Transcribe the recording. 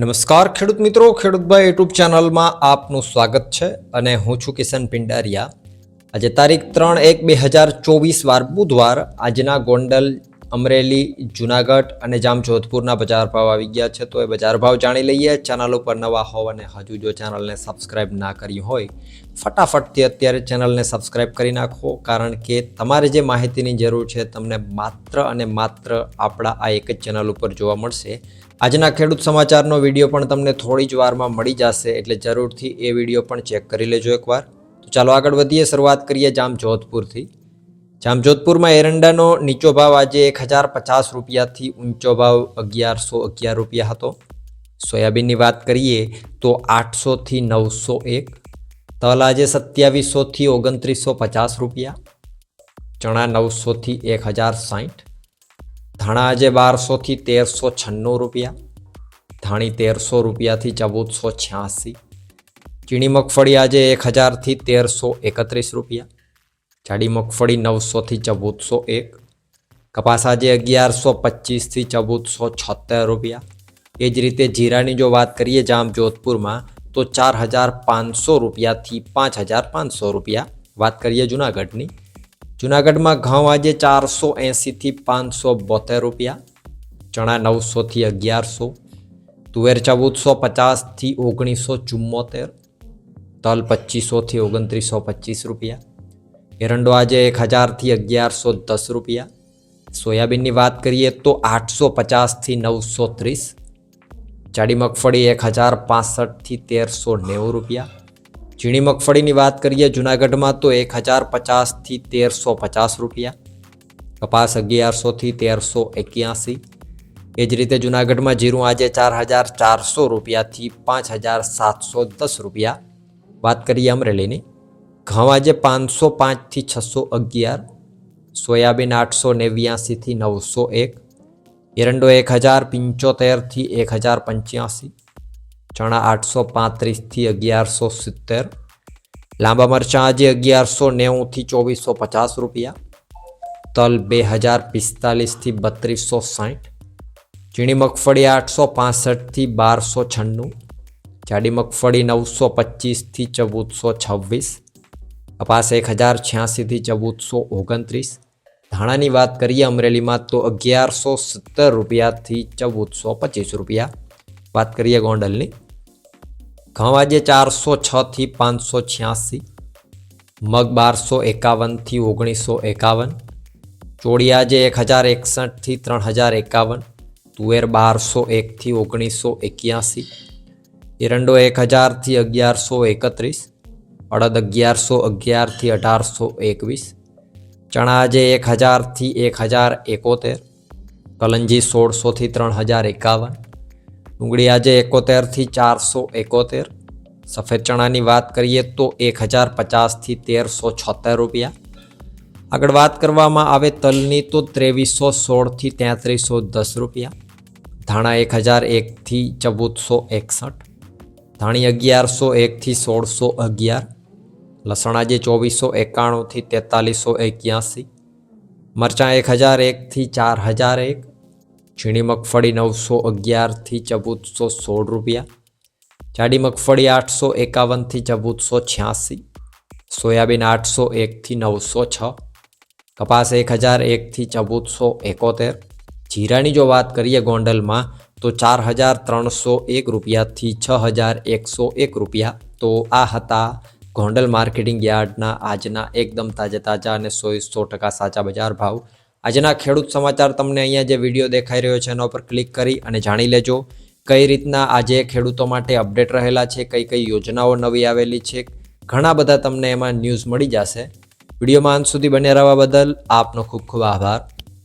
નમસ્કાર ખેડૂત મિત્રો ખેડૂતભાઈ યુટ્યુબ ચેનલમાં આપનું સ્વાગત છે અને હું છું કિશન પિંડારિયા. આજે તારીખ ત્રણ એક બે હજાર ચોવીસ વાર બુધવાર આજના ગોંડલ, અમરેલી, જુનાગઢ અને જામજોધપુરના બજાર ભાવ આવી ગયા છે. તો એ બજાર ભાવ જાણી લઈએ. ચેનલ ઉપર નવા હોવ અને હજુ જો ચેનલને સબસ્ક્રાઇબ ના કરી હોય, ફટાફટથી અત્યારે ચેનલને સબસ્ક્રાઇબ કરી નાખો, કારણ કે તમારે જે માહિતીની જરૂર છે, તમને માત્ર અને માત્ર આપણા આ એક જ ચેનલ ઉપર જોવા મળશે. આજના ખેડૂત સમાચારનો વીડિયો પણ તમને થોડી જ વારમાં મળી જશે, એટલે જરૂરથી એ વીડિયો પણ ચેક કરી લેજો એકવાર. તો ચાલો આગળ વધીએ, શરૂઆત કરીએ જામ જોધપુરથી જામજોધપુરમાં એરંડાનો નીચો ભાવ આજે એક હજાર પચાસ રૂપિયાથી ઊંચો ભાવ અગિયારસો અગિયાર રૂપિયા હતો. સોયાબીનની વાત કરીએ તો આઠસોથી નવસો એક, તલ આજે સત્યાવીસોથી ઓગણત્રીસો પચાસ રૂપિયા, ચણા નવસોથી એક હજાર સાઠ ધાણા આજે બારસોથી તેરસો છન્નું રૂપિયા. ધાણી તેરસો રૂપિયાથી ચૌદસો છ્યાસી. ચીણી મગફળી આજે એક હજારથી તેરસો એકત્રીસ રૂપિયા. જાડી મગફળી નવસોથી ચૌદસો એક. કપાસ આજે અગિયારસો પચીસથી ચૌદસો છોતેર રૂપિયા. એ જ રીતે જીરાની જો વાત કરીએ જામ જોધપુરમાં તો ચાર હજાર પાંચસો રૂપિયાથી પાંચ હજાર પાંચસો રૂપિયા. વાત કરીએ જુનાગઢની. જુનાગઢમાં ઘઉં આજે ચારસો એંસીથી પાંચસો બોતેર રૂપિયા, ચણા નવસોથી અગિયારસો, તુવેર ચૌદસો પચાસથી ઓગણીસો ચુમ્મોતેર, તલ પચીસોથી ઓગણત્રીસો પચીસ રૂપિયા, એરંડો આજે એક હજારથી અગિયારસો દસ રૂપિયા. સોયાબીનની વાત કરીએ તો આઠસો પચાસથી નવસો ત્રીસ, જાડી મગફળી એક હજાર પાસઠથી તેરસો નેવું રૂપિયા ઝીણી મગફળીની વાત કરીએ, જુનાગઢમાં તો એક હજાર પચાસથી તેરસો પચાસ રૂપિયા. કપાસ અગિયારસોથી તેરસો એક્યાસી. એ જ રીતે જુનાગઢમાં જીરું આજે ચાર હજાર ચારસો રૂપિયાથી પાંચ હજાર સાતસો દસ રૂપિયા. વાત કરીએ અમરેલીની. ઘઉં આજે પાંચસો પાંચથી છસો અગિયાર. સોયાબીન આઠસો નેવ્યાસીથી નવસો એક. એરંડો એક હજાર પંચોતેરથી એક હજાર પંચ્યાસી. ચણા આઠસો પાંત્રીસથી અગિયારસો સિત્તેર. લાંબા મરચાં આજે અગિયારસો નેવુંથી ચોવીસો પચાસ રૂપિયા. તલ બે હજાર પિસ્તાલીસથી બત્રીસો સાઠ. ઝીણી મગફળી આઠસો પાસઠથી બારસો છન્નું. જાડી મગફળી નવસો પચીસથી ચૌદસો છવ્વીસ. કપાસ એક હજાર છ્યાસીથી ચૌદસો ઓગણત્રીસ. ધાણાની વાત કરીએ અમરેલીમાં તો અગિયારસો સત્તર રૂપિયાથી ચૌદસો પચીસ રૂપિયા. વાત કરીએ ગોંડલની. ઘઉં આજે ચારસો છથી પાંચસો છ્યાસી મગ બારસો એકાવનથી ઓગણીસો એકાવન ચોળી આજે એક હજાર એકસઠથી ત્રણ હજાર એકાવન, તુવેર બારસો એકથી ઓગણીસો એક્યાસી, એરંડો એક હજારથી અગિયારસો એકત્રીસ, અડદ અગિયારસો અગિયારથી અઢારસો એકવીસ ચણા આજે એક હજારથી એક હજાર એકોતેર, કલંજી સોળસોથી ત્રણ હજાર એકાવન ડુંગળી આજે એકોતેરથી ચારસો એકોતેર. સફેદ ચણાની વાત કરીએ તો એક હજાર પચાસથી તેરસો છોતેર રૂપિયા. આગળ વાત કરવામાં આવે તલની તો ત્રેવીસો સોળથી તેત્રીસો દસ રૂપિયા. ધાણા એક હજાર એકથી ચૌદસો એકસઠ. ધાણી અગિયારસો એકથી સોળસો અગિયાર. લસણ આજે ચોવીસો એકાણુંથી તેતાલીસો એક્યાસી. મરચાં એક હજાર એકથી ચાર હજાર એક. ઝીણી મગફળી નવસો અગિયારથી ચૌદસો સોળ રૂપિયા. જાડી મગફળી આઠસો એકાવનથી ચૌદસો છ્યાસી. સોયાબીન આઠસો એકથી નવસો છ. કપાસ એક હજાર એકથી ચૌદસો એકોતેર. જીરાની જો વાત કરીએ ગોંડલમાં, તો ચાર હજાર ત્રણસો એક રૂપિયાથી છ હજાર એકસો એક રૂપિયા. તો આ હતા ગોંડલ માર્કેટિંગ યાર્ડના આજના એકદમ તાજા તાજા અને સો સો ટકા સાચા બજાર ભાવ. આજના ખેડૂત સમાચાર તમને અહીંયા જે વીડિયો દેખાઈ રહ્યો છે એના ઉપર ક્લિક કરી અને જાણી લેજો. કઈ રીતના આજે ખેડૂતો માટે અપડેટ રહેલા છે, કઈ કઈ યોજનાઓ નવી આવેલી છે, ઘણા બધા તમને એમાં ન્યૂઝ મળી જશે. વિડીયોમાં અંત સુધી બન્યા રહેવા બદલ આપનો ખૂબ ખૂબ આભાર.